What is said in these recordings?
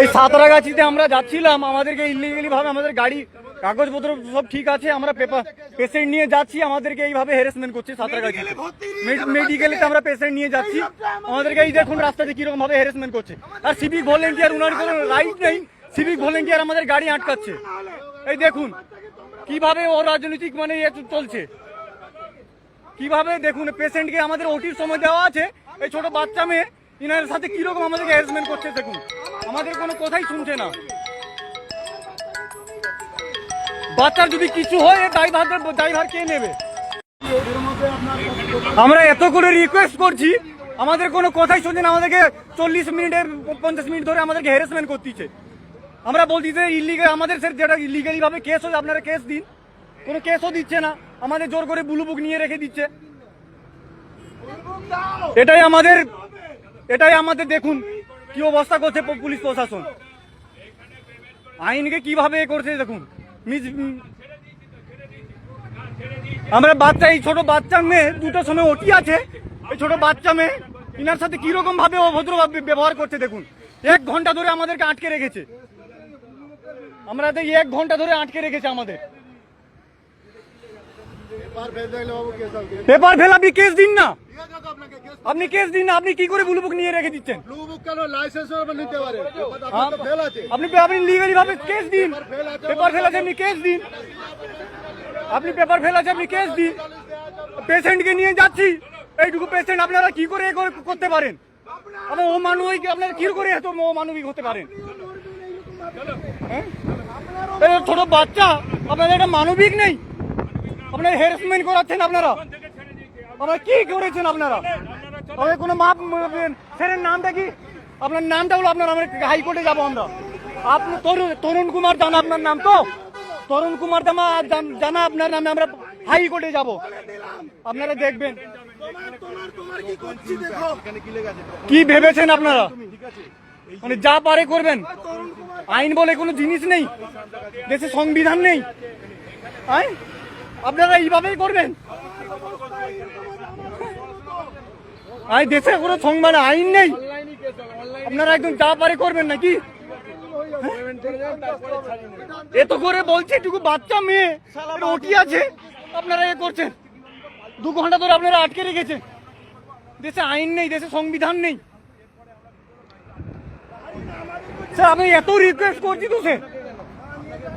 এই সাঁতরাগাছিতে আমরা যাচ্ছিলাম আমাদেরকে ইলিগালি ভাবে আমাদের গাড়ি কাগজপত্র সব ঠিক আছে আমরা পেপার পেশেন্ট নিয়ে যাচ্ছি আমাদেরকে এইভাবে হ্যারাসমেন্ট করছে সাঁতরাগাছি। মেডিকেলে আমরা পেশেন্ট নিয়ে যাচ্ছি আমাদেরকে এই দেখুন রাস্তাতে কীরকম ভাবে হ্যারাসমেন্ট করছে। আর সিভিক ভলেন্টিয়ার উনার কোনো রাইট নেই সিভিক ভলেন্টিয়ার আমাদের গাড়ি আটকাচ্ছে। এই দেখুন কীভাবে ও রাজনৈতিক মানে ইয়ে চলছে। কীভাবে দেখুন পেশেন্টকে আমাদের ওটির সময় দেওয়া আছে এই ছোট বাচ্চা মেয়ে ইনার সাথে কীরকম আমাদেরকে হ্যারাসমেন্ট করছে দেখুন। আমাদের কোনো কথাই শুনছে না। বাচ্চার যদি কিছু হয় ড্রাইভার ড্রাইভার কে নেবে? আমরা এত করে রিকোয়েস্ট করছি, আমাদের কোনো কথাই শুনছে না, আমাদেরকে চল্লিশ মিনিটের পঞ্চাশ মিনিট ধরে আমাদেরকে হ্যারাসমেন্ট করতেছে। আমরা বলছি যে ইলিগাল আমাদের স্যার যেটা ইলিগালি ভাবে কেস হয়, আপনারা কেস দিন। কোনো কেসও দিচ্ছে না, আমাদের জোর করে বুলু বুক নিয়ে রেখে দিচ্ছে। এটাই আমাদের এটাই আমাদের দেখুন কি অবস্থা করছে পুলিশ প্রশাসন। আইনকে কীভাবে এ করছে দেখুন। মিস আমরা বাচ্চা এই ছোট বাচ্চা মেয়ে দুটোর সময় ওটি আছে? এই ছোট বাচ্চা মেয়ে ইনার সাথে কীরকম ভাবে অভদ্র ব্যবহার করছে দেখুন। এক ঘণ্টা ধরে আমাদেরকে আটকে রেখেছে। আমরা তো এক ঘণ্টা ধরে আটকে রেখেছে আমাদের। পেপার ফেল আপনি কেস দিন না। আপনি কেস দিন না আপনি কি করে বুলুবুক নিয়ে রেখে দিচ্ছেন? ব্লু বুক কেন? লাইসেন্স নিতে পারে আপনি আপনি লিগালি ভাবে কেস দিন। পেপার ফেল আছে আপনি কেস দিন। আপনি পেপার ফেল আছে আপনি কেস দিন। পেশেন্টকে নিয়ে যাচ্ছি। এইটুকু পেশেন্ট আপনারা কি করে এ করে- করতে পারেন? আপনার ও মানবিক আপনারা কি করে এত ও মানবিক হতে পারেন। হ্যাঁ? ছোট বাচ্চা আপনাদের এটা মানবিক নেই। আপনার হ্যারাসমেন্ট করাচ্ছেন আপনারা। আপনারা কি করেছেন আপনারা? আমাদের কোনো মাপ স্যারের নামটা কি? আপনার নামটা হলো আপনার আমরা হাইকোর্টে যাব আমরা। আপনি তরুণ তরুণ কুমার জানা আপনার নাম তো? তরুণ কুমার জামা জান- আপনার নামে আমরা হাইকোর্টে যাব। আপনারা দেখবেন। কি ভেবেছেন আপনারা? মানে যা পারে করবেন। আইন বলে কোনো জিনিস নেই। দেশে সংবিধান নেই। আপনারা এইভাবেই করবেন? আই দেশে কোনো সংবাদ আইন নেই। আপনারা একদম যা পারে করবেন নাকি? এত করে বলছে, এটুকু বাচ্চা মেয়ে ওটি আছে। আপনারা এ করছেন। দু ঘণ্টা ধরে আপনারা আটকে রেখেছেন। দেশে আইন নেই, দেশে সংবিধান নেই। স্যার, আমি এত রিকোয়েস্ট করছি তো, স্যার।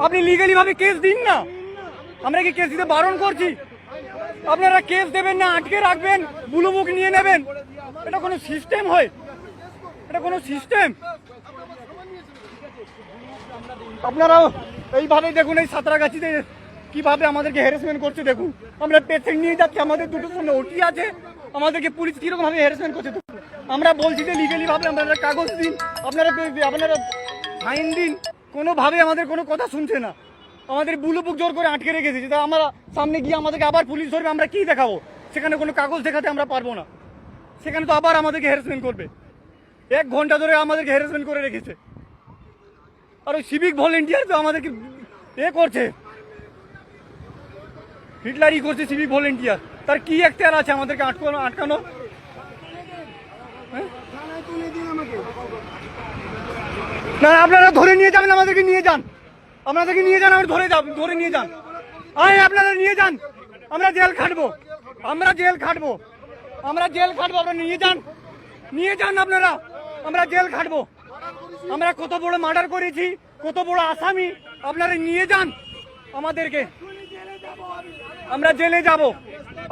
আপনি লিগালি ভাবে কেস দিন না। আমরা কি কেস দিতে বারণ করছি? আপনারা কেস দেবেন না, আটকে রাখবেন বুলু বুক নিয়ে নেবেন। এটা কোনো সিস্টেম হয়? এটা কোনো সিস্টেম? আপনারাও এইভাবে দেখুন, এই সাঁতরাগাছিতে কীভাবে আমাদেরকে হ্যারাসমেন্ট করছে, দেখুন। আমরা পেশেন্ট নিয়ে যাচ্ছি, আমাদের দুটো সামনে ওটি আছে। আমাদেরকে পুলিশ কীরকমভাবে হ্যারাসমেন্ট করছে। আমরা বলছি যে লিগালি ভাবে আপনারা কাগজ দিন, আপনারা আপনারা ফাইন দিন। কোনোভাবে আমাদের কোনো কথা শুনছে না। আমাদের বুলু বুক জোর করে আটকে রেখেছে যেটা আমরা সামনে গিয়ে আমাদেরকে আবার পুলিশ ধরবে, আমরা কি দেখাবো? সেখানে কোনো কাগজ দেখাতে আমরা পারব না। সেখানে তো আবার আমাদেরকে হ্যারাসমেন্ট করবে। এক ঘণ্টা ধরে আমাদেরকে হ্যারাসমেন্ট করে রেখেছে। আর ওই সিভিক ভলেন্টিয়ার তো আমাদেরকে এ করছে। হিটলারই করছে সিভিক ভলেন্টিয়ার তার কি এখতিয়ার আছে আমাদেরকে আটকানো আটকানো? হ্যাঁ? না, আপনারা ধরে নিয়ে যাবেন, আমাদেরকে নিয়ে যান। আপনাদেরকে নিয়ে যান আমরা ধরে যাব ধরে নিয়ে যান। আয়, আপনারা নিয়ে যান। আমরা জেল খাটবো। আমরা জেল খাটবো। আমরা জেল খাটবো, আপনারা নিয়ে যান। নিয়ে যান আপনারা। আমরা জেল খাটবো। আমরা কত বড় মার্ডার করেছি, কত বড় আসামি, আপনারা নিয়ে যান আমাদেরকে। আমরা জেলে যাব।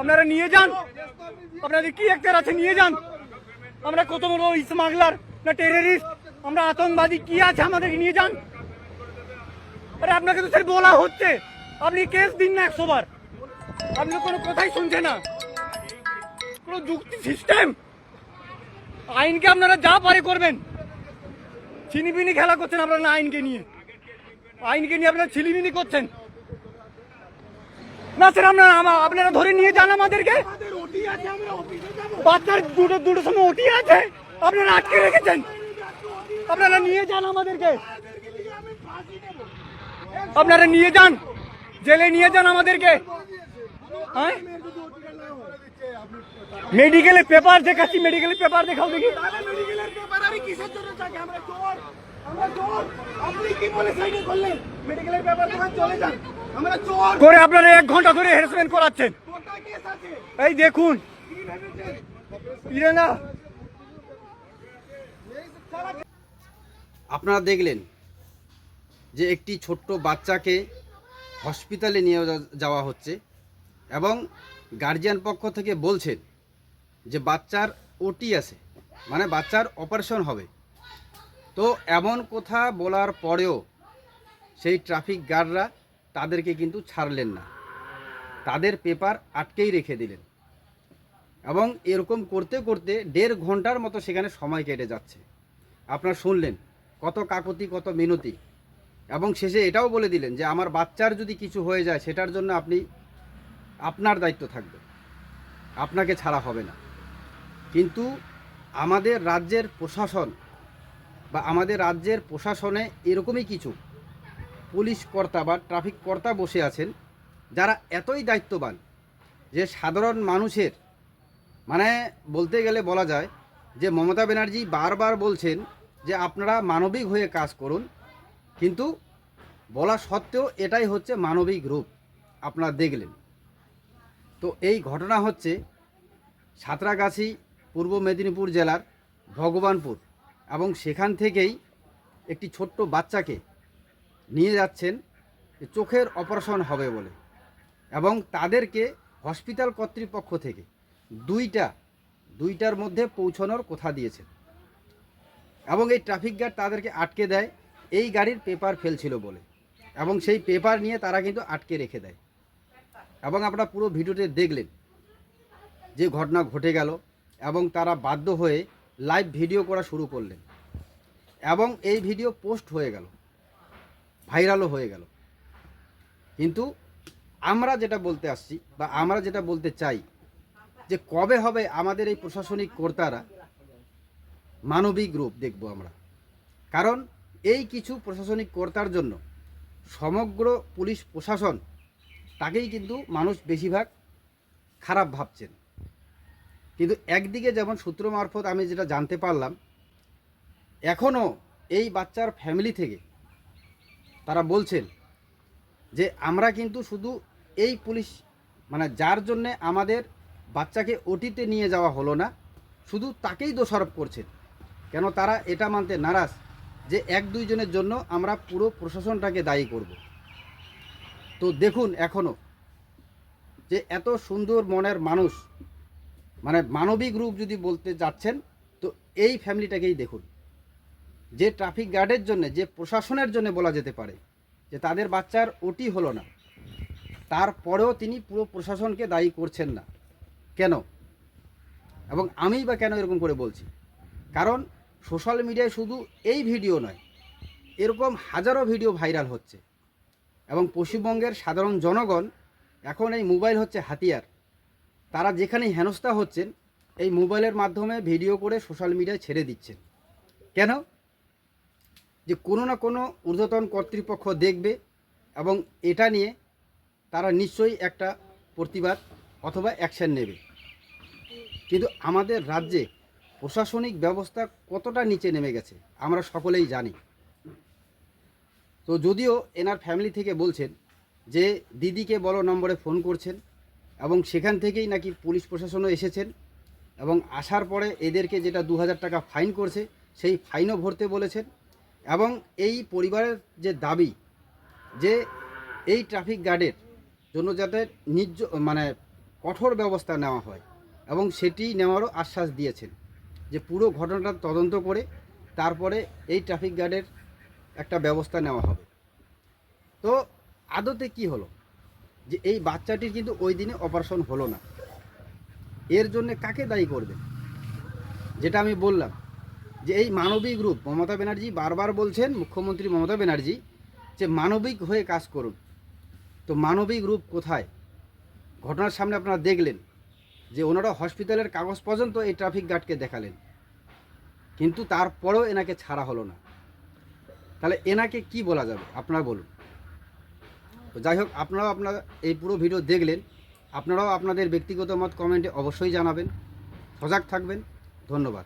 আপনারা নিয়ে যান। আপনাদের কি একটা আছে, নিয়ে যান। আমরা কত বড় স্মাগলার না টেররিস্ট আমরা আতঙ্কবাদী কি আছে আমাদেরকে নিয়ে যান। আরে আপনাকে তো স্যার বলা হচ্ছে। আপনি কেস দিন না একশো বার আপনি কোনো কথাই শুনছে না। কোনো যুক্তি সিস্টেম আইনকে আপনারা যা পারে করবেন। ছিনিবিনি খেলা করছেন আপনারা আইনকে নিয়ে। আইনকে নিয়ে আপনারা ছিলিমিনি করছেন। না স্যার, আপনারা আপনারা ধরে নিয়ে যান আমাদেরকে। বাচ্চার দুটো দুটো সময় ওটি আছে। আপনারা আটকে রেখেছেন। আপনারা নিয়ে যান আমাদেরকে। আপনারা নিয়ে যান। জেলে নিয়ে যান আমাদেরকে। হ্যাঁ? মেডিকেলে পেপার দেখাচ্ছি মেডিকেলের পেপার দেখাও দেখি। করে আপনারা এক ঘণ্টা ধরে হ্যারাসমেন্ট করাচ্ছেন। এই দেখুন। আপনারা দেখলেন যে একটি ছোট্ট বাচ্চাকে হসপিটালে নিয়ে যাওয়া হচ্ছে এবং গার্জিয়ান পক্ষ থেকে বলছেন যে বাচ্চার ওটি আছে মানে বাচ্চার অপারেশন হবে। তো এমন কথা বলার পরেও সেই ট্রাফিক গার্ডরা তাদেরকে কিন্তু ছাড়লেন না। তাদের পেপার আটকেই রেখে দিলেন এবং এরকম করতে করতে দেড় ঘণ্টার মতো সেখানে সময় কেটে যাচ্ছে। আপনারা শুনলেন, কত কাকতি, কত মিনতি। এবং শেষে এটাও বলে দিলেন যে আমার বাচ্চার যদি কিছু হয়ে যায়, সেটার জন্য আপনি আপনার দায়িত্ব থাকবে। আপনাকে ছাড়া হবে না। কিন্তু আমাদের রাজ্যের প্রশাসন বা আমাদের রাজ্যের প্রশাসনে এরকমই কিছু পুলিশ কর্তা বা ট্রাফিক কর্তা বসে আছেন, যারা এতই দায়িত্ববান যে সাধারণ মানুষের মানে বলতে গেলে বলা যায় যে মমতা ব্যানার্জি বারবার বলছেন যে আপনারা মানবিক হয়ে কাজ করুন কিন্তু বলা সত্ত্বেও এটাই হচ্ছে মানবিক রূপ, আপনারা দেখলেন। তো এই ঘটনা হচ্ছে সাঁতরাগাছি পূর্ব মেদিনীপুর জেলার ভগবানপুর এবং সেখান থেকেই একটি ছোট্ট বাচ্চাকে নিয়ে যাচ্ছেন চোখের অপারেশন হবে বলে এবং তাদেরকে হসপিটাল কর্তৃপক্ষ থেকে দুইটা, দুইটার মধ্যে পৌঁছানোর কথা দিয়েছেন এবং এই ট্রাফিক গার্ড তাদেরকে আটকে দেয় এই গাড়ির পেপার ফেলছিল বলে। এবং সেই পেপার নিয়ে তারা কিন্তু আটকে রেখে দেয়। এবং আপনারা পুরো ভিডিওতে দেখলেন যে ঘটনা ঘটে গেল এবং তারা বাধ্য হয়ে লাইভ ভিডিও করা শুরু করলেন। এবং এই ভিডিও পোস্ট হয়ে গেল ভাইরালও হয়ে গেল। কিন্তু আমরা যেটা বলতে আসছি বা আমরা যেটা বলতে চাই যে কবে হবে আমাদের এই প্রশাসনিক কর্তারা মানবিক রূপ দেখব আমরা। কারণ এই কিছু প্রশাসনিক কর্তার জন্য সমগ্র পুলিশ প্রশাসন তাকেই কিন্তু মানুষ বেশিরভাগ খারাপ ভাবছেন। কিন্তু একদিকে যেমন সূত্র মারফত আমি যেটা জানতে পারলাম এখনও এই বাচ্চার ফ্যামিলি থেকে তারা বলছেন যে আমরা কিন্তু শুধু এই পুলিশ মানে যার জন্যে আমাদের বাচ্চাকে ওটিতে নিয়ে যাওয়া হলো না, শুধু তাকেই দোষারোপ করছেন। কেন তারা এটা মানতে নারাজ? যে এক দুইজনের জন্য আমরা পুরো প্রশাসনটাকে দায়ী করব। তো দেখুন এখনও যে এত সুন্দর মনের মানুষ মানে মানবিক রূপ যদি বলতে যাচ্ছেন, তো এই ফ্যামিলিটাকেই দেখুন। যে ট্রাফিক গার্ডের জন্য, যে প্রশাসনের জন্য বলা যেতে পারে, যে তাদের বাচ্চার ওটি হলো না। তারপরেও তিনি পুরো প্রশাসনকে দায়ী করছেন না। কেন? এবং আমি বা কেন এরকম করে বলছি? কারণ সোশ্যাল মিডিয়ায় শুধু এই ভিডিও নয়, এরকম হাজারো ভিডিও ভাইরাল হচ্ছে। এবং পশ্চিমবঙ্গের সাধারণ জনগণ এখন এই মোবাইল হচ্ছে হাতিয়ার। তারা যেখানেই হেনস্থা হচ্ছেন, এই মোবাইলের মাধ্যমে ভিডিও করে সোশ্যাল মিডিয়ায় ছেড়ে দিচ্ছেন। কেন? যে কোনো না কোনো ঊর্ধ্বতন কর্তৃপক্ষ দেখবে এবং এটা নিয়ে তারা নিশ্চয়ই একটা প্রতিবাদ অথবা অ্যাকশন নেবে। কিন্তু আমাদের রাজ্যে প্রশাসনিক ব্যবস্থা কতটা নিচে নেমে গেছে, আমরা সকলেই জানি। তো যদিও এনার ফ্যামিলি থেকে বলছেন যে, দিদিকে বড় নম্বরে ফোন করছেন এবং সেখান থেকেই নাকি পুলিশ প্রশাসনও এসেছেন এবং আসার পরে এদেরকে যেটা দু হাজার টাকা ফাইন করছে, সেই ফাইনও ভরতে বলেছেন এবং এই পরিবারের যে দাবি যে, এই ট্রাফিক গার্ডের জন্য যাতে নিজ মানে কঠোর ব্যবস্থা নেওয়া হয় এবং সেটি নেওয়ারও আশ্বাস দিয়েছেন। যে পুরো ঘটনাটা তদন্ত করে তারপরে এই ট্রাফিক গার্ডের একটা ব্যবস্থা নেওয়া হবে। তো আদতে কি হলো? যে এই বাচ্চাটির কিন্তু ওই দিনে অপারেশন হলো না। এর জন্য কাকে দায়ী করবেন যেটা আমি বললাম, যে এই মানবিক রূপ, মমতা ব্যানার্জি বারবার বলছেন, মুখ্যমন্ত্রী মমতা ব্যানার্জি, যে মানবিক হয়ে কাজ করুন। তো মানবিক রূপ কোথায়? ঘটনার সামনে আপনারা দেখলেন। যে ওনারা হসপিটালের কাগজ পর্যন্ত এই ট্রাফিক গার্ডকে দেখালেন। কিন্তু তারপরেও এনাকে ছাড়া হলো না। তাহলে এনাকে কি বলা যাবে? আপনারা বলুন। যাই হোক, আপনারাও আপনারা এই পুরো ভিডিও দেখলেন। আপনারাও আপনাদের ব্যক্তিগত মত কমেন্টে অবশ্যই জানাবেন। সজাগ থাকবেন। ধন্যবাদ।